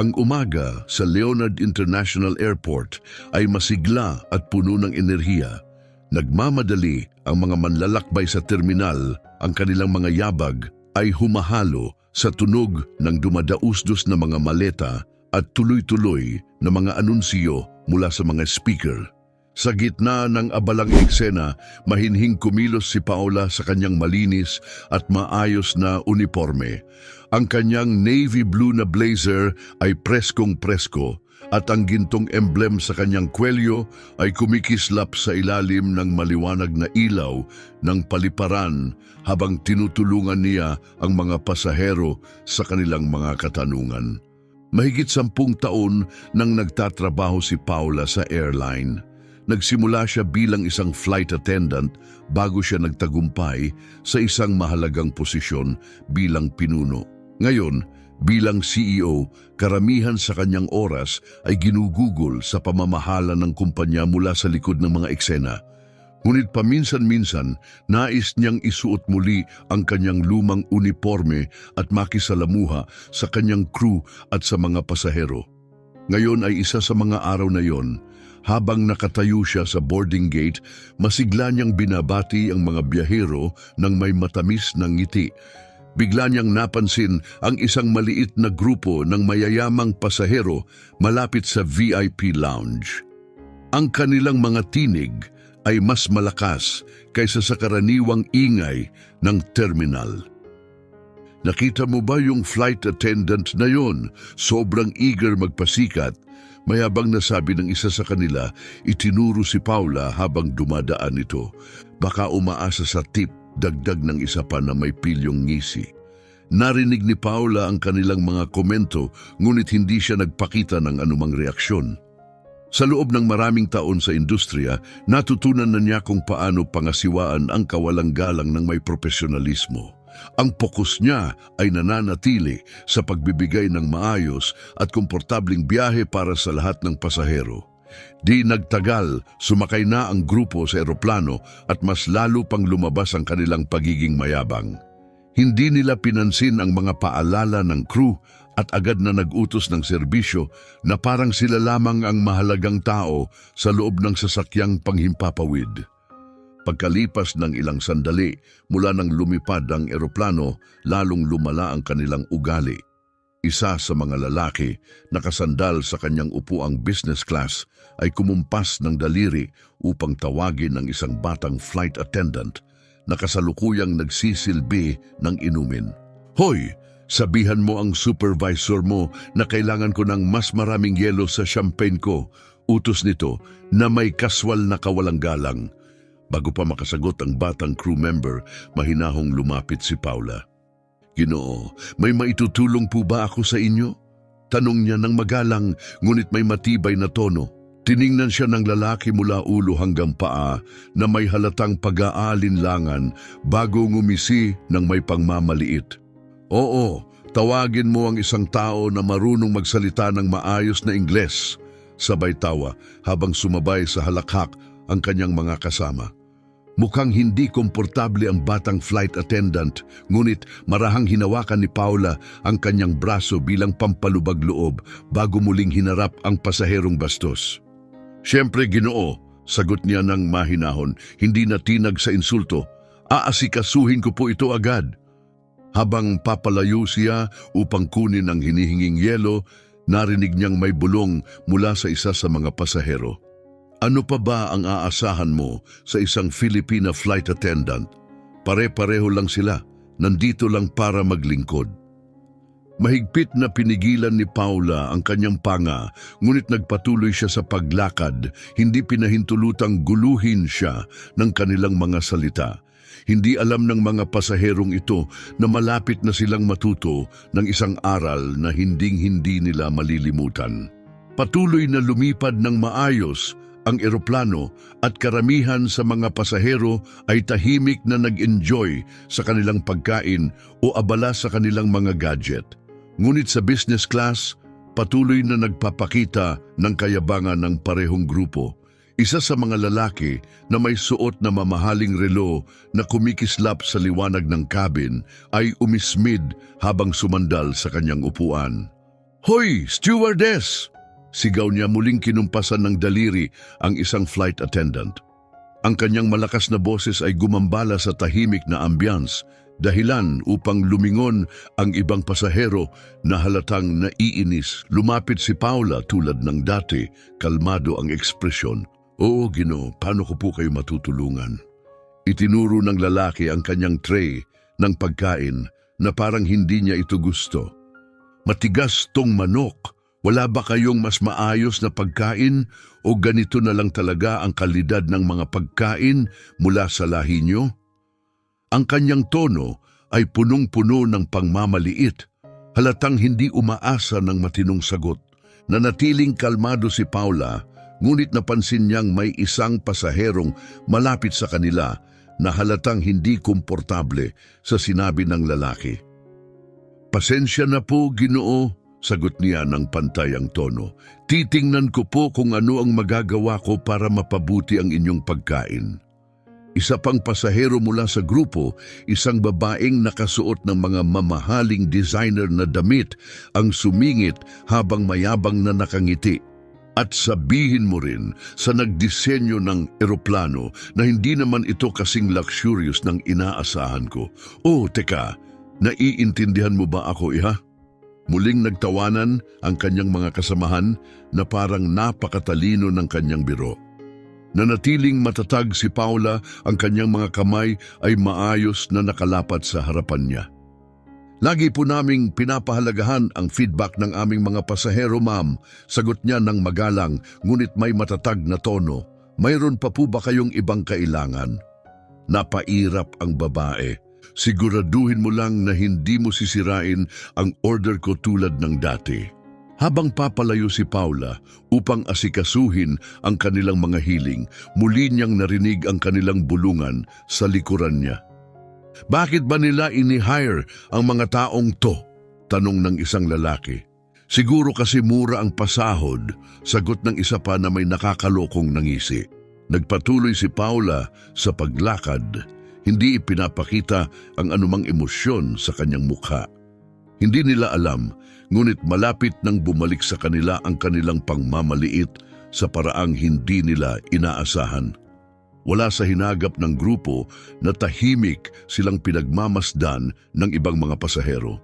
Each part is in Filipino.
Ang umaga sa Leonard International Airport ay masigla at puno ng enerhiya. Nagmamadali ang mga manlalakbay sa terminal, ang kanilang mga yabag ay humahalo sa tunog ng dumadausdos na mga maleta at tuloy-tuloy na mga anunsiyo mula sa mga speaker. Sa gitna ng abalang eksena, mahinhing kumilos si Paula sa kanyang malinis at maayos na uniforme. Ang kanyang navy blue na blazer ay preskong presko at ang gintong emblem sa kanyang kwelyo ay kumikislap sa ilalim ng maliwanag na ilaw ng paliparan habang tinutulungan niya ang mga pasahero sa kanilang mga katanungan. Mahigit sampung taon nang nagtatrabaho si Paula sa airline. Nagsimula siya bilang isang flight attendant bago siya nagtagumpay sa isang mahalagang posisyon bilang pinuno. Ngayon, bilang CEO, karamihan sa kanyang oras ay ginugugol sa pamamahala ng kumpanya mula sa likod ng mga eksena. Ngunit paminsan-minsan, nais niyang isuot muli ang kanyang lumang uniforme at makisalamuha sa kanyang crew at sa mga pasahero. Ngayon ay isa sa mga araw na yon, habang nakatayo siya sa boarding gate, masigla niyang binabati ang mga biyahero ng may matamis na ngiti. Bigla niyang napansin ang isang maliit na grupo ng mayayamang pasahero malapit sa VIP lounge. Ang kanilang mga tinig ay mas malakas kaysa sa karaniwang ingay ng terminal. Nakita mo ba yung flight attendant na yon? Sobrang eager magpasikat. Mayabang nasabi ng isa sa kanila, itinuro si Paula habang dumadaan ito. Baka umaasa sa tip, dagdag ng isa pa na may pilyong ngisi. Narinig ni Paula ang kanilang mga komento, ngunit hindi siya nagpakita ng anumang reaksyon. Sa loob ng maraming taon sa industriya, natutunan na niya kung paano pangasiwaan ang kawalang galang ng may profesionalismo. Ang pokus niya ay nananatili sa pagbibigay ng maayos at komportabling biyahe para sa lahat ng pasahero. Di nagtagal, sumakay na ang grupo sa eroplano at mas lalo pang lumabas ang kanilang pagiging mayabang. Hindi nila pinansin ang mga paalala ng crew at agad na nagutos ng serbisyo na parang sila lamang ang mahalagang tao sa loob ng sasakyang panghimpapawid. Pagkalipas ng ilang sandali mula nang lumipad ang eroplano, lalong lumala ang kanilang ugali. Isa sa mga lalaki, nakasandal sa kanyang upuang business class, ay kumumpas ng daliri upang tawagin ang isang batang flight attendant na kasalukuyang nagsisilbi ng inumin. Hoy! Sabihan mo ang supervisor mo na kailangan ko ng mas maraming yelo sa champagne ko. Utos nito na may kaswal na kawalang galang. Bago pa makasagot ang batang crew member, mahinahong lumapit si Paula. Ginoo, may maitutulong po ba ako sa inyo? Tanong niya ng magalang, ngunit may matibay na tono. Tiningnan siya ng lalaki mula ulo hanggang paa na may halatang pag-aalinlangan bago ngumisi ng may pangmamaliit. Oo, tawagin mo ang isang tao na marunong magsalita ng maayos na Ingles. Sabay tawa habang sumabay sa halakhak ang kanyang mga kasama. Mukhang hindi komportable ang batang flight attendant, ngunit marahang hinawakan ni Paula ang kanyang braso bilang pampalubag loob bago muling hinarap ang pasaherong bastos. Siyempre ginoo, sagot niya ng mahinahon, hindi natinag sa insulto. Aasikasuhin ko po ito agad. Habang papalayo siya upang kunin ang hinihinging yelo, narinig niyang may bulong mula sa isa sa mga pasahero. Ano pa ba ang aasahan mo sa isang Filipina flight attendant? Pare-pareho lang sila, nandito lang para maglingkod. Mahigpit na pinigilan ni Paula ang kanyang panga, ngunit nagpatuloy siya sa paglakad, hindi pinahintulutang guluhin siya ng kanilang mga salita. Hindi alam ng mga pasaherong ito na malapit na silang matuto ng isang aral na hinding-hindi nila malilimutan. Patuloy na lumipad ng maayos ang eroplano at karamihan sa mga pasahero ay tahimik na nag-enjoy sa kanilang pagkain o abala sa kanilang mga gadget. Ngunit sa business class, patuloy na nagpapakita ng kayabangan ng parehong grupo. Isa sa mga lalaki na may suot na mamahaling relo na kumikislap sa liwanag ng cabin ay umismid habang sumandal sa kanyang upuan. Hoy, stewardess! Sigaw niya muling kinumpasan ng daliri ang isang flight attendant. Ang kanyang malakas na boses ay gumambala sa tahimik na ambiance, dahilan upang lumingon ang ibang pasahero na halatang naiinis. Lumapit si Paula tulad ng dati, kalmado ang ekspresyon. Oo, Gino, paano ko po kayo matutulungan? Itinuro ng lalaki ang kanyang tray ng pagkain na parang hindi niya ito gusto. Matigas tong manok. Wala ba kayong mas maayos na pagkain o ganito na lang talaga ang kalidad ng mga pagkain mula sa lahi nyo? Ang kanyang tono ay punong-puno ng pangmamaliit. Halatang hindi umaasa ng matinong sagot. Nanatiling kalmado si Paula, ngunit napansin niyang may isang pasaherong malapit sa kanila na halatang hindi komportable sa sinabi ng lalaki. Pasensya na po, ginoo, sagot niya ng pantayang tono. Titingnan ko po kung ano ang magagawa ko para mapabuti ang inyong pagkain. Isa pang pasahero mula sa grupo, isang babaeng nakasuot ng mga mamahaling designer na damit ang sumingit habang mayabang na nakangiti. At sabihin mo rin sa nagdisenyo ng eroplano na hindi naman ito kasing luxurious ng inaasahan ko. Oh, teka, naiintindihan mo ba ako, iha? Muling nagtawanan ang kanyang mga kasamahan na parang napakatalino ng kanyang biro. Nanatiling matatag si Paula, ang kanyang mga kamay ay maayos na nakalapat sa harapan niya. Lagi po naming pinapahalagahan ang feedback ng aming mga pasahero, ma'am. Sagot niya ng magalang, ngunit may matatag na tono. Mayroon pa po ba kayong ibang kailangan? Napairap ang babae. Siguraduhin mo lang na hindi mo sisirain ang order ko tulad ng dati. Habang papalayo si Paula upang asikasuhin ang kanilang mga hiling, muli niyang narinig ang kanilang bulungan sa likuran niya. Bakit ba nila ini-hire ang mga taong to? Tanong ng isang lalaki. Siguro kasi mura ang pasahod, sagot ng isa pa na may nakakalokong nangisi. Nagpatuloy si Paula sa paglakad, hindi ipinapakita ang anumang emosyon sa kanyang mukha. Hindi nila alam, ngunit malapit nang bumalik sa kanila ang kanilang pangmamaliit sa paraang hindi nila inaasahan. Wala sa hinagap ng grupo na tahimik silang pinagmamasdan ng ibang mga pasahero.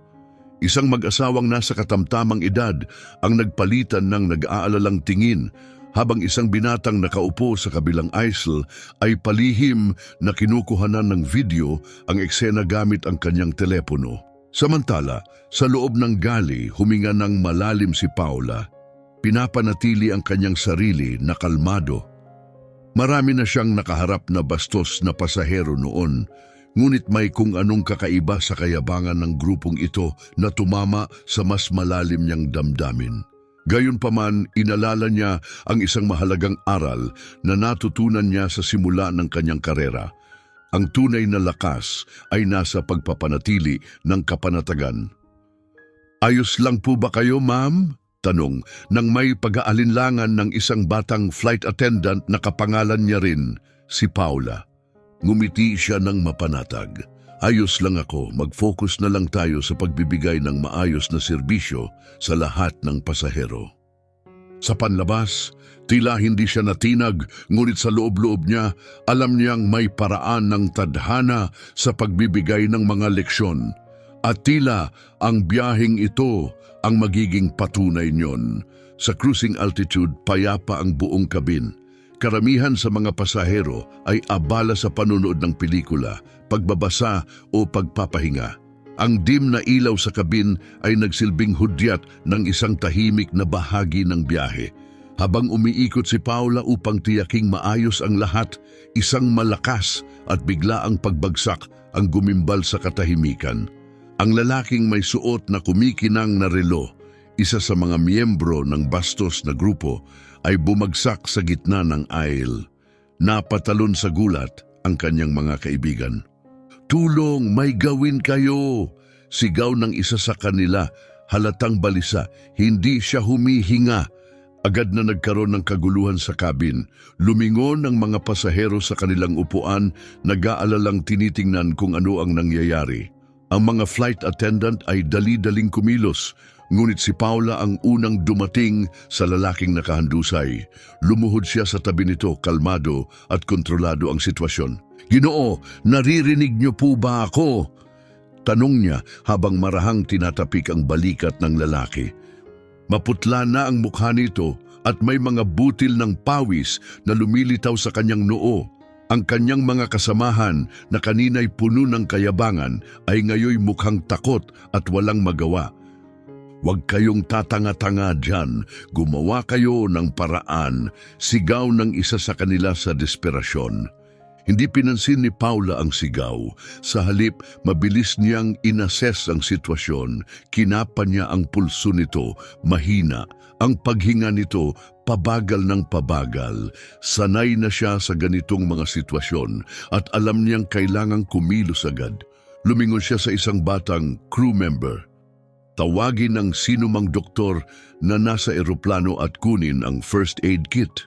Isang mag-asawang nasa katamtamang edad ang nagpalitan ng nag-aalalang tingin habang isang binatang nakaupo sa kabilang aisle ay palihim na kinukuhanan ng video ang eksena gamit ang kanyang telepono. Samantala, sa loob ng gali huminga ng malalim si Paula. Pinapanatili ang kanyang sarili na kalmado. Marami na siyang nakaharap na bastos na pasahero noon, ngunit may kung anong kakaiba sa kayabangan ng grupong ito na tumama sa mas malalim niyang damdamin. Gayunpaman, inalala niya ang isang mahalagang aral na natutunan niya sa simula ng kanyang karera. Ang tunay na lakas ay nasa pagpapanatili ng kapanatagan. Ayos lang po ba kayo, ma'am? Tanong nang may pag-aalinlangan ng isang batang flight attendant na kapangalan niya rin, si Paula. Ngumiti siya ng mapanatag. Ayos lang ako, mag-focus na lang tayo sa pagbibigay ng maayos na serbisyo sa lahat ng pasahero. Sa panlabas, tila hindi siya natinag, ngunit sa loob-loob niya, alam niyang may paraan ng tadhana sa pagbibigay ng mga leksyon. At tila ang biyaheng ito ang magiging patunay niyon. Sa cruising altitude, payapa ang buong kabin. Karamihan sa mga pasahero ay abala sa panunood ng pelikula, pagbabasa o pagpapahinga. Ang dim na ilaw sa kabin ay nagsilbing hudyat ng isang tahimik na bahagi ng biyahe. Habang umiikot si Paula upang tiyaking maayos ang lahat, isang malakas at bigla ang pagbagsak ang gumimbal sa katahimikan. Ang lalaking may suot na kumikinang na relo, isa sa mga miyembro ng bastos na grupo, ay bumagsak sa gitna ng aisle. Napatalon sa gulat ang kanyang mga kaibigan. Tulong, may gawin kayo! Sigaw ng isa sa kanila, halatang balisa, hindi siya humihinga. Agad na nagkaroon ng kaguluhan sa kabin. Lumingon ang mga pasahero sa kanilang upuan, nag-aalalang tinitingnan kung ano ang nangyayari. Ang mga flight attendant ay dali-daling kumilos, Ngunit si Paula ang unang dumating sa lalaking nakahandusay. Lumuhod siya sa tabi nito, kalmado at kontrolado ang sitwasyon. Ginoo, naririnig niyo po ba ako? Tanong niya habang marahang tinatapik ang balikat ng lalaki. Maputla na ang mukha nito at may mga butil ng pawis na lumilitaw sa kanyang noo. Ang kanyang mga kasamahan na kanina'y puno ng kayabangan ay ngayoy mukhang takot at walang magawa. Huwag kayong tatanga-tanga dyan. Gumawa kayo ng paraan. Sigaw ng isa sa kanila sa desperasyon. Hindi pinansin ni Paula ang sigaw. Sa halip, mabilis niyang inassess ang sitwasyon. Kinapa niya ang pulso nito, mahina. Ang paghinga nito, pabagal ng pabagal. Sanay na siya sa ganitong mga sitwasyon at alam niyang kailangang kumilos agad. Lumingon siya sa isang batang crew member. Tawagin ng sinumang doktor na nasa eroplano at kunin ang first aid kit.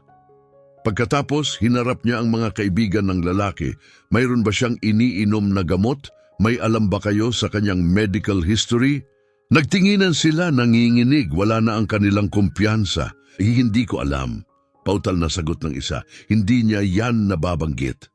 Pagkatapos, hinarap niya ang mga kaibigan ng lalaki. Mayroon ba siyang iniinom na gamot? May alam ba kayo sa kanyang medical history? Nagtinginan sila nanginginig, wala na ang kanilang kumpiyansa. Eh, hindi ko alam. Pautal na sagot ng isa, hindi niya yan nababanggit.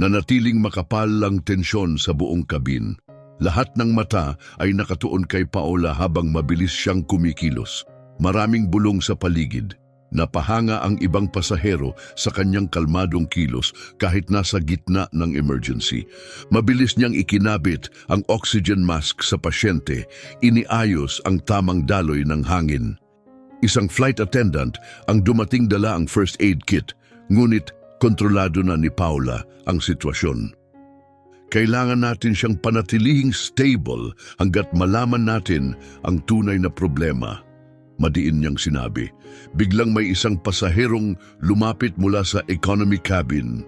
Nanatiling makapal lang tensyon sa buong kabin. Lahat ng mata ay nakatuon kay Paola habang mabilis siyang kumikilos. Maraming bulong sa paligid. Napahanga ang ibang pasahero sa kanyang kalmadong kilos kahit nasa gitna ng emergency. Mabilis niyang ikinabit ang oxygen mask sa pasyente, iniayos ang tamang daloy ng hangin. Isang flight attendant ang dumating dala ang first aid kit, ngunit kontrolado na ni Paula ang sitwasyon. Kailangan natin siyang panatilihing stable hanggat malaman natin ang tunay na problema. Madiin niyang sinabi. Biglang may isang pasaherong lumapit mula sa economy cabin.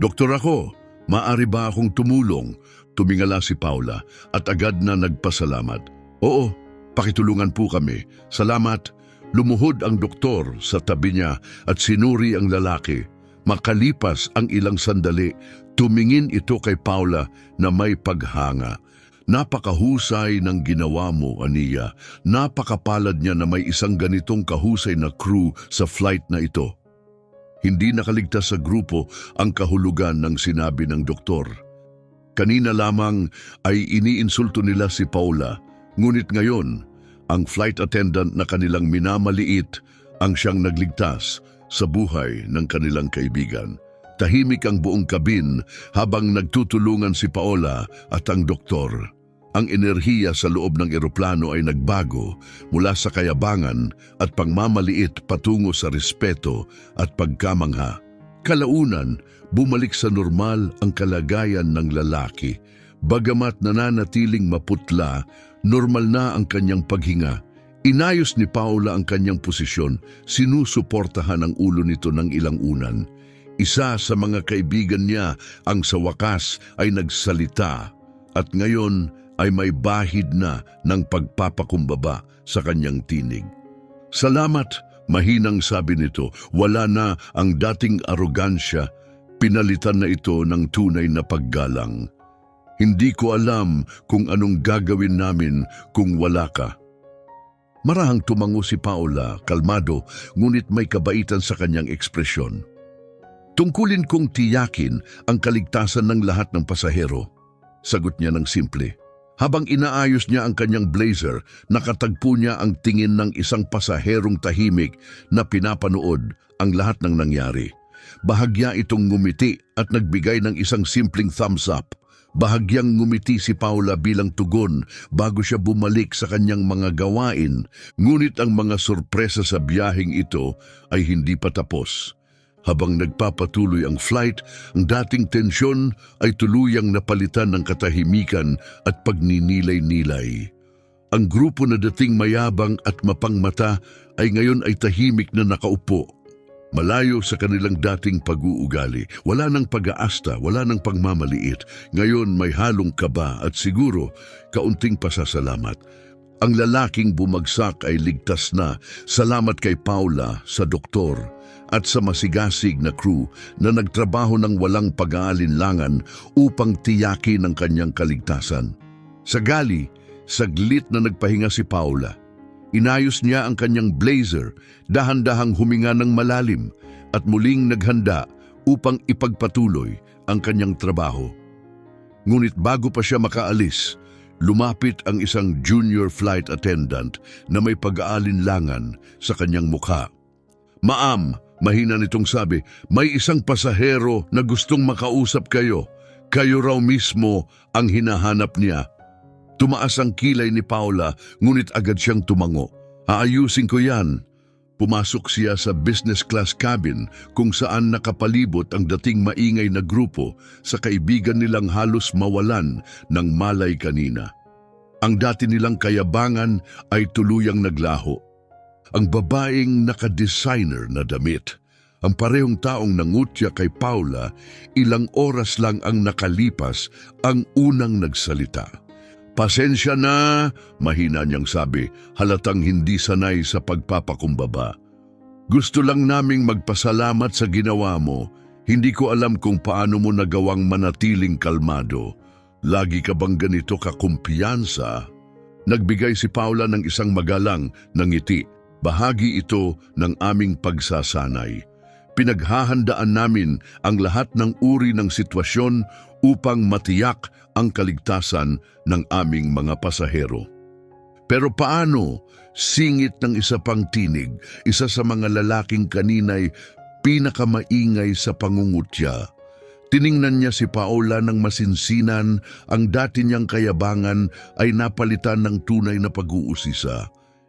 Doktor ako, maari ba akong tumulong? Tumingala si Paula at agad na nagpasalamat. Oo, pakitulungan po kami. Salamat. Lumuhod ang doktor sa tabi niya at sinuri ang lalaki. Makalipas ang ilang sandali, tumingin ito kay Paula na may paghanga. Napakahusay ng ginawa mo, Aniya. Napakapalad niya na may isang ganitong kahusay na crew sa flight na ito. Hindi nakaligtas sa grupo ang kahulugan ng sinabi ng doktor. Kanina lamang ay iniinsulto nila si Paula, ngunit ngayon, ang flight attendant na kanilang minamaliit ang siyang nagligtas sa buhay ng kanilang kaibigan. Tahimik ang buong kabin habang nagtutulungan si Paola at ang doktor. Ang enerhiya sa loob ng eroplano ay nagbago mula sa kayabangan at pangmamaliit patungo sa respeto at pagkamangha. Kalaunan, bumalik sa normal ang kalagayan ng lalaki. Bagamat nananatiling maputla, normal na ang kanyang paghinga. Inayos ni Paula ang kanyang posisyon, sinusuportahan ang ulo nito ng ilang unan. Isa sa mga kaibigan niya ang sa wakas ay nagsalita at ngayon ay may bahid na ng pagpapakumbaba sa kanyang tinig. Salamat, mahinang sabi nito, wala na ang dating arogansya, pinalitan na ito ng tunay na paggalang. Hindi ko alam kung anong gagawin namin kung wala ka. Marahang tumango si Paula, kalmado, ngunit may kabaitan sa kanyang ekspresyon. Tungkulin kong tiyakin ang kaligtasan ng lahat ng pasahero. Sagot niya ng simple. Habang inaayos niya ang kanyang blazer, nakatagpo niya ang tingin ng isang pasaherong tahimik na pinapanood ang lahat ng nangyari. Bahagya itong ngumiti at nagbigay ng isang simpleng thumbs up. Bahagyang ngumiti si Paula bilang tugon bago siya bumalik sa kanyang mga gawain, ngunit ang mga sorpresa sa biyaheng ito ay hindi pa tapos. Habang nagpapatuloy ang flight, ang dating tensyon ay tuluyang napalitan ng katahimikan at pagninilay-nilay. Ang grupo na dating mayabang at mapangmata ay ngayon ay tahimik na nakaupo. Malayo sa kanilang dating pag-uugali, wala nang pag-aasta, wala nang pagmamaliit. Ngayon may halong kaba at siguro kaunting pasasalamat. Ang lalaking bumagsak ay ligtas na, salamat kay Paula sa doktor at sa masigasig na crew na nagtrabaho ng walang pag-aalinlangan upang tiyakin ang kanyang kaligtasan. Sa gali, Saglit na nagpahinga si Paula. Inayos niya ang kanyang blazer, dahan-dahang huminga ng malalim at muling naghanda upang ipagpatuloy ang kanyang trabaho. Ngunit bago pa siya makaalis, lumapit ang isang junior flight attendant na may pag-aalinlangan sa kanyang mukha. Maam, mahina nitong sabi, may isang pasahero na gustong makausap kayo. Kayo raw mismo ang hinahanap niya. Tumaas ang kilay ni Paula, ngunit agad siyang tumango. Aayusin ko yan. Pumasok siya sa business class cabin kung saan nakapalibot ang dating maingay na grupo sa kaibigan nilang halos mawalan ng malay kanina. Ang dati nilang kayabangan ay tuluyang naglaho. Ang babaeng naka-designer na damit. Ang parehong taong nangutya kay Paula, ilang oras lang ang nakalipas ang unang nagsalita. Pasensya na, mahina niyang sabi, halatang hindi sanay sa pagpapakumbaba. Gusto lang naming magpasalamat sa ginawa mo. Hindi ko alam kung paano mo nagawang manatiling kalmado. Lagi ka bang ganito kakumpiyansa? Nagbigay si Paula ng isang magalang na ngiti. Bahagi ito ng aming pagsasanay. Pinaghahandaan namin ang lahat ng uri ng sitwasyon upang matiyak ang kaligtasan ng aming mga pasahero. Pero paano? Singit ng isa pang tinig, isa sa mga lalaking kaninay pinakamaingay sa pangungutya. Tiningnan niya si Paola ng masinsinan, ang dati niyang kayabangan ay napalitan ng tunay na pag-uusisa.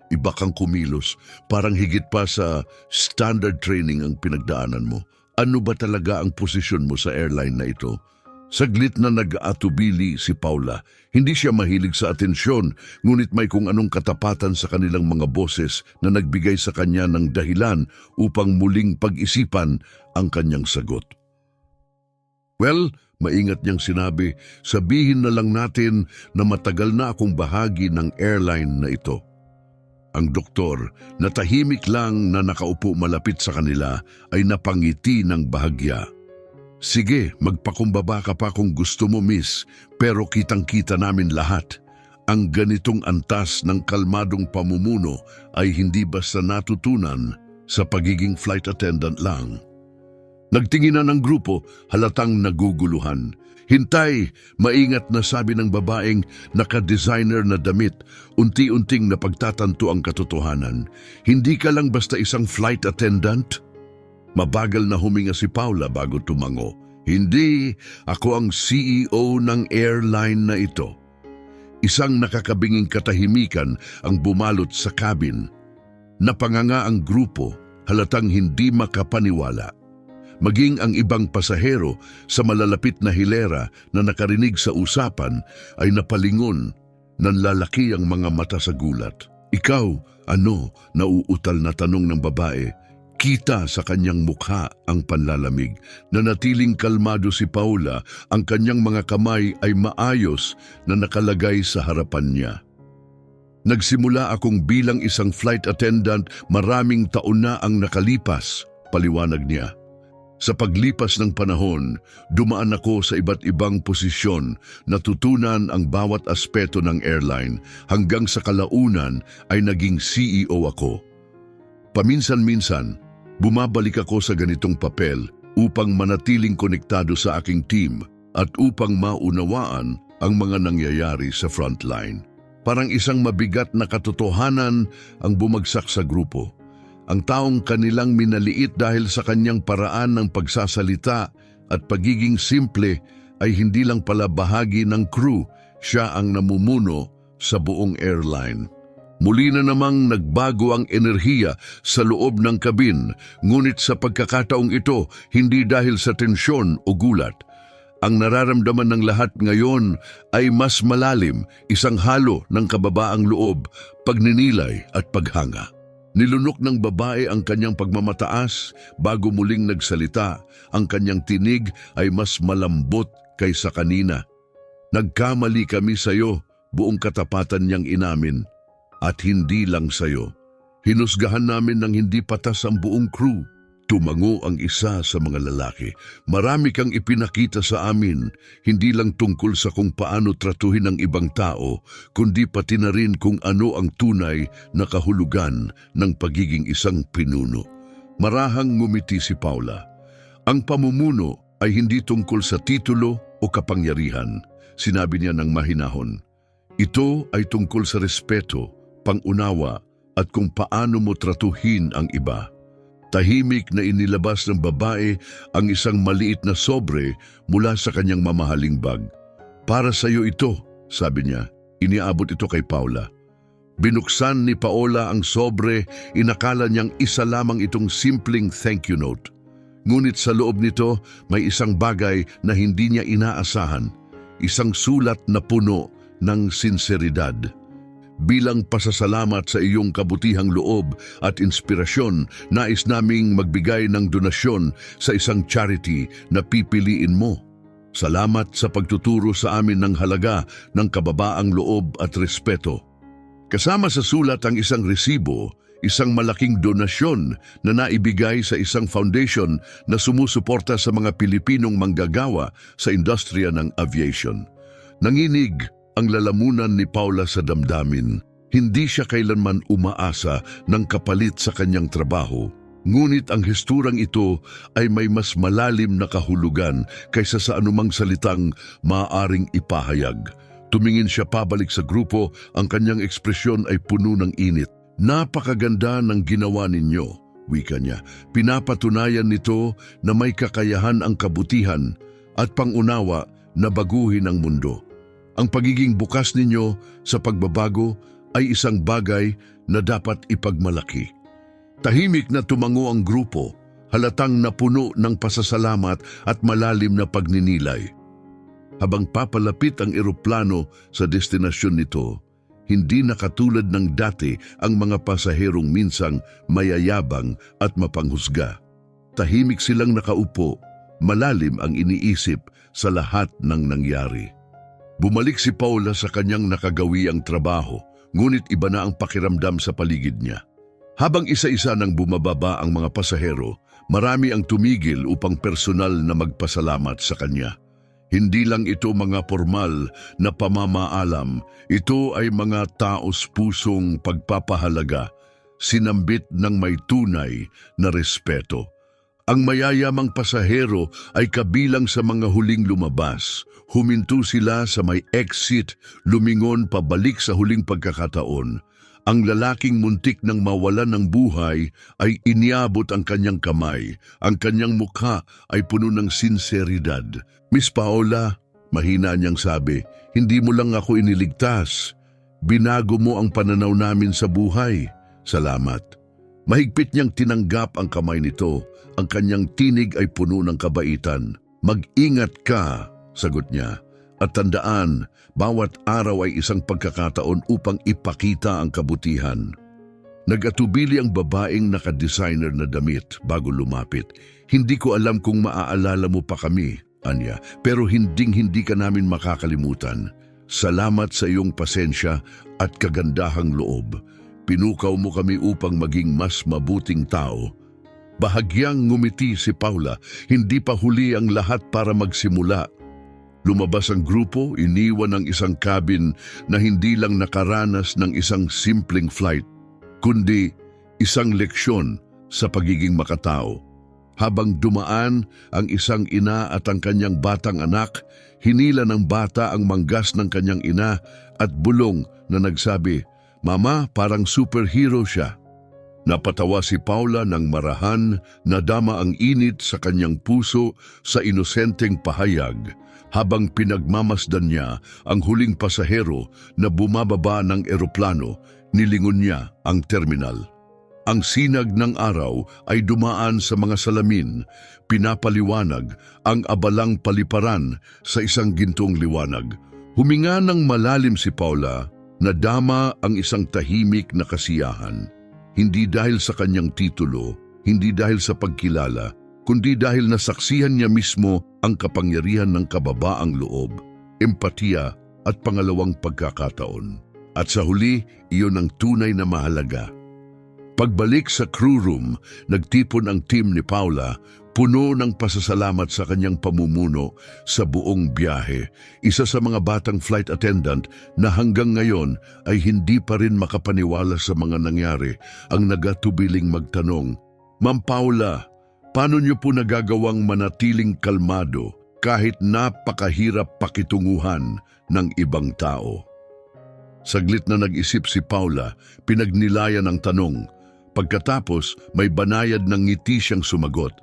Iba kang kumilos, parang higit pa sa standard training ang pinagdaanan mo. Ano ba talaga ang posisyon mo sa airline na ito? Saglit na nag-atubili si Paula. Hindi siya mahilig sa atensyon, ngunit may kung anong katapatan sa kanilang mga boses na nagbigay sa kanya ng dahilan upang muling pag-isipan ang kanyang sagot. Well, maingat niyang sinabi, sabihin na lang natin na matagal na akong bahagi ng airline na ito. Ang doktor, na tahimik lang na nakaupo malapit sa kanila, ay napangiti ng bahagya. Sige, magpakumbaba ka pa kung gusto mo, miss, pero kitang-kita namin lahat. Ang ganitong antas ng kalmadong pamumuno ay hindi basta natutunan sa pagiging flight attendant lang. Nagtinginan ng grupo, halatang naguguluhan. Hintay, maingat na sabi ng babaeng naka-designer na damit, unti-unting napagtatanto ang katotohanan. Hindi ka lang basta isang flight attendant? Mabagal na huminga si Paula bago tumango. Hindi, ako ang CEO ng airline na ito. Isang nakakabinging katahimikan ang bumalot sa cabin. Napanganga ang grupo, halatang hindi makapaniwala. Maging ang ibang pasahero sa malalapit na hilera na nakarinig sa usapan ay napalingon, nanlalaki ang mga mata sa gulat. Ikaw, ano, nauutal na tanong ng babae. Kita sa kanyang mukha ang panlalamig. Nanatiling kalmado si Paula, ang kanyang mga kamay ay maayos na nakalagay sa harapan niya. Nagsimula akong bilang isang flight attendant, maraming taon na ang nakalipas, paliwanag niya. Sa paglipas ng panahon, dumaan ako sa iba't ibang posisyon, natutunan ang bawat aspeto ng airline hanggang sa kalaunan ay naging CEO ako. Paminsan-minsan, bumabalik ako sa ganitong papel upang manatiling konektado sa aking team at upang maunawaan ang mga nangyayari sa frontline. Parang isang mabigat na katotohanan ang bumagsak sa grupo ang taong kanilang minaliit dahil sa kanyang paraan ng pagsasalita at pagiging simple ay hindi lang pala bahagi ng crew, siya ang namumuno sa buong airline. Muli na namang nagbago ang enerhiya sa loob ng kabin, ngunit sa pagkakataong ito, hindi dahil sa tensyon o gulat. Ang nararamdaman ng lahat ngayon ay mas malalim, isang halo ng kababaang loob, pagninilay at paghanga. Nilunok ng babae ang kanyang pagmamataas bago muling nagsalita. Ang kanyang tinig ay mas malambot kaysa kanina. Nagkamali kami sa iyo, buong katapatan niyang inamin. At hindi lang sa iyo. Hinusgahan namin ng hindi patas ang buong crew. Tumango ang isa sa mga lalaki. Marami kang ipinakita sa amin, hindi lang tungkol sa kung paano tratuhin ang ibang tao, kundi pati na rin kung ano ang tunay na kahulugan ng pagiging isang pinuno. Marahang ngumiti si Paula. Ang pamumuno ay hindi tungkol sa titulo o kapangyarihan, sinabi niya ng mahinahon. Ito ay tungkol sa respeto, pangunawa at kung paano mo tratuhin ang iba. Tahimik na inilabas ng babae ang isang maliit na sobre mula sa kanyang mamahaling bag. Para sa iyo ito, sabi niya. Iniabot ito kay Paula. Binuksan ni Paola ang sobre, inakala niyang isa lamang itong simpleng thank you note. Ngunit sa loob nito, may isang bagay na hindi niya inaasahan. Isang sulat na puno ng sinseridad. Bilang pasasalamat sa iyong kabutihang loob at inspirasyon, nais naming magbigay ng donasyon sa isang charity na pipiliin mo. Salamat sa pagtuturo sa amin ng halaga ng kababaang loob at respeto. Kasama sa sulat ang isang resibo, isang malaking donasyon na naibigay sa isang foundation na sumusuporta sa mga Pilipinong manggagawa sa industriya ng aviation. Nanginig ang lalamunan ni Paula sa damdamin. Hindi siya kailanman umaasa ng kapalit sa kanyang trabaho. Ngunit ang histurang ito ay may mas malalim na kahulugan kaysa sa anumang salitang maaring ipahayag. Tumingin siya pabalik sa grupo, ang kanyang ekspresyon ay puno ng init. Napakaganda ng ginawa ninyo, wika niya. Pinapatunayan nito na may kakayahan ang kabutihan at pangunawa na baguhin ang mundo. Ang pagiging bukas ninyo sa pagbabago ay isang bagay na dapat ipagmalaki. Tahimik na tumango ang grupo, halatang napuno ng pasasalamat at malalim na pagninilay. Habang papalapit ang eroplano sa destinasyon nito, hindi na katulad ng dati ang mga pasaherong minsang mayayabang at mapanghusga. Tahimik silang nakaupo, malalim ang iniisip sa lahat ng nangyari. Bumalik si Paula sa kanyang nakagawiang trabaho, ngunit iba na ang pakiramdam sa paligid niya. Habang isa-isa nang bumababa ang mga pasahero, marami ang tumigil upang personal na magpasalamat sa kanya. Hindi lang ito mga formal na pamamaalam, ito ay mga taos pusong pagpapahalaga, sinambit ng may tunay na respeto. Ang mayayamang pasahero ay kabilang sa mga huling lumabas. Huminto sila sa may exit, lumingon pabalik sa huling pagkakataon. Ang lalaking muntik ng mawalan ng buhay ay iniabot ang kanyang kamay. Ang kanyang mukha ay puno ng sinseridad. Miss Paola, mahina niyang sabi, hindi mo lang ako iniligtas. Binago mo ang pananaw namin sa buhay. Salamat. Mahigpit niyang tinanggap ang kamay nito. Ang kanyang tinig ay puno ng kabaitan. Mag-ingat ka, sagot niya. At tandaan, bawat araw ay isang pagkakataon upang ipakita ang kabutihan. Nagatubili ang babaeng nakadesigner na damit bago lumapit. Hindi ko alam kung maaalala mo pa kami, Anya, pero hinding-hindi ka namin makakalimutan. Salamat sa iyong pasensya at kagandahang loob. Pinukaw mo kami upang maging mas mabuting tao. Bahagyang ngumiti si Paula, hindi pa huli ang lahat para magsimula. Lumabas ang grupo, iniwan ang isang cabin na hindi lang nakaranas ng isang simpleng flight, kundi isang leksyon sa pagiging makatao. Habang dumaan ang isang ina at ang kanyang batang anak, hinila ng bata ang manggas ng kanyang ina at bulong na nagsabi, Mama, parang superhero siya. Napatawa si Paula ng marahan, nadama ang init sa kanyang puso sa inosenteng pahayag habang pinagmamasdan niya ang huling pasahero na bumababa ng eroplano, nilingon niya ang terminal. Ang sinag ng araw ay dumaan sa mga salamin, pinapaliwanag ang abalang paliparan sa isang gintong liwanag. Huminga ng malalim si Paula, nadama ang isang tahimik na kasiyahan. Hindi dahil sa kanyang titulo, hindi dahil sa pagkilala, kundi dahil nasaksihan niya mismo ang kapangyarihan ng kababaang loob, empatiya at pangalawang pagkakataon. At sa huli, iyon ang tunay na mahalaga. Pagbalik sa crew room, nagtipon ang team ni Paula, puno ng pasasalamat sa kanyang pamumuno sa buong biyahe. Isa sa mga batang flight attendant na hanggang ngayon ay hindi pa rin makapaniwala sa mga nangyari ang nagatubiling magtanong, Ma'am Paula, paano niyo po nagagawang manatiling kalmado kahit napakahirap pakitunguhan ng ibang tao? Saglit na nag-isip si Paula, pinagnilayan ang tanong. Pagkatapos, may banayad ng ngiti siyang sumagot.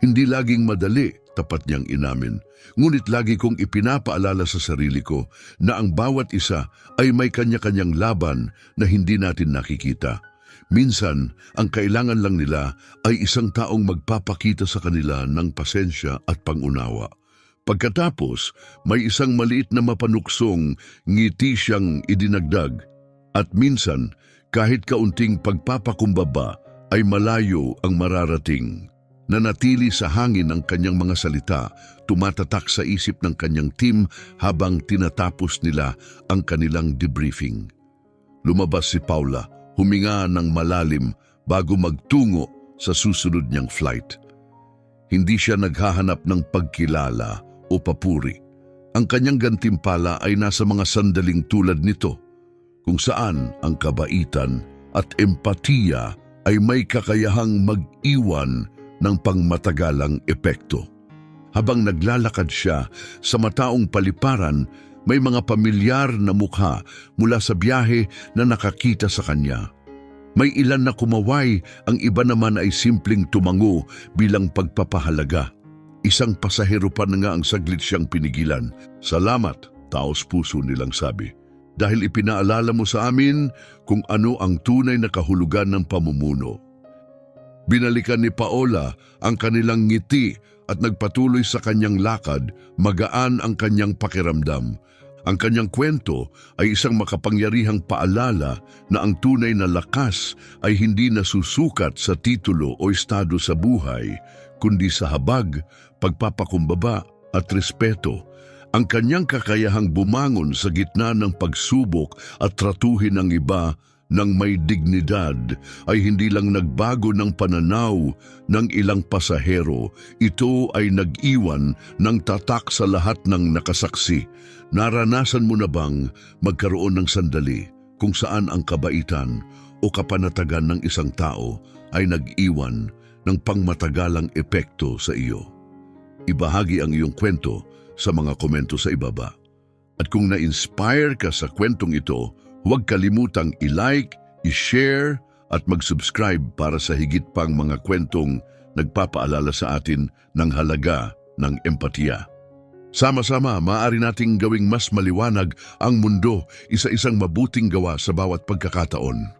Hindi laging madali, tapat niyang inamin. Ngunit lagi kong ipinapaalala sa sarili ko na ang bawat isa ay may kanya-kanyang laban na hindi natin nakikita. Minsan, ang kailangan lang nila ay isang taong magpapakita sa kanila ng pasensya at pangunawa. Pagkatapos, may isang maliit na mapanuksong ngiti siyang idinagdag. At minsan, kahit kaunting pagpapakumbaba ay malayo ang mararating. Nanatili sa hangin ang kanyang mga salita, tumatatak sa isip ng kanyang team habang tinatapos nila ang kanilang debriefing. Lumabas si Paula, huminga ng malalim bago magtungo sa susunod niyang flight. Hindi siya naghahanap ng pagkilala o papuri. Ang kanyang gantimpala ay nasa mga sandaling tulad nito, kung saan ang kabaitan at empatiya ay may kakayahang mag-iwan ng pangmatagalang epekto. Habang naglalakad siya sa mataong paliparan, may mga pamilyar na mukha mula sa biyahe na nakakita sa kanya. May ilan na kumaway, ang iba naman ay simpleng tumango bilang pagpapahalaga. Isang pasahero pa na nga ang saglit siyang pinigilan. Salamat, taos puso nilang sabi. Dahil ipinaalala mo sa amin kung ano ang tunay na kahulugan ng pamumuno. Binalikan ni Paola ang kanilang ngiti at nagpatuloy sa kanyang lakad, magaan ang kanyang pakiramdam. Ang kanyang kwento ay isang makapangyarihang paalala na ang tunay na lakas ay hindi nasusukat sa titulo o estado sa buhay, kundi sa habag, pagpapakumbaba at respeto. Ang kanyang kakayahang bumangon sa gitna ng pagsubok at tratuhin ang iba ng may dignidad ay hindi lang nagbago ng pananaw ng ilang pasahero, ito ay nag-iwan ng tatak sa lahat ng nakasaksi. Naranasan mo na bang magkaroon ng sandali kung saan ang kabaitan o kapanatagan ng isang tao ay nag-iwan ng pangmatagalang epekto sa iyo? Ibahagi ang iyong kwento sa mga komento sa ibaba. At kung na-inspire ka sa kwentong ito, Huwag kalimutang i-like, i-share at mag-subscribe para sa higit pang mga kwentong nagpapaalala sa atin ng halaga ng empatiya. Sama-sama, maaari nating gawing mas maliwanag ang mundo isa-isang mabuting gawa sa bawat pagkakataon.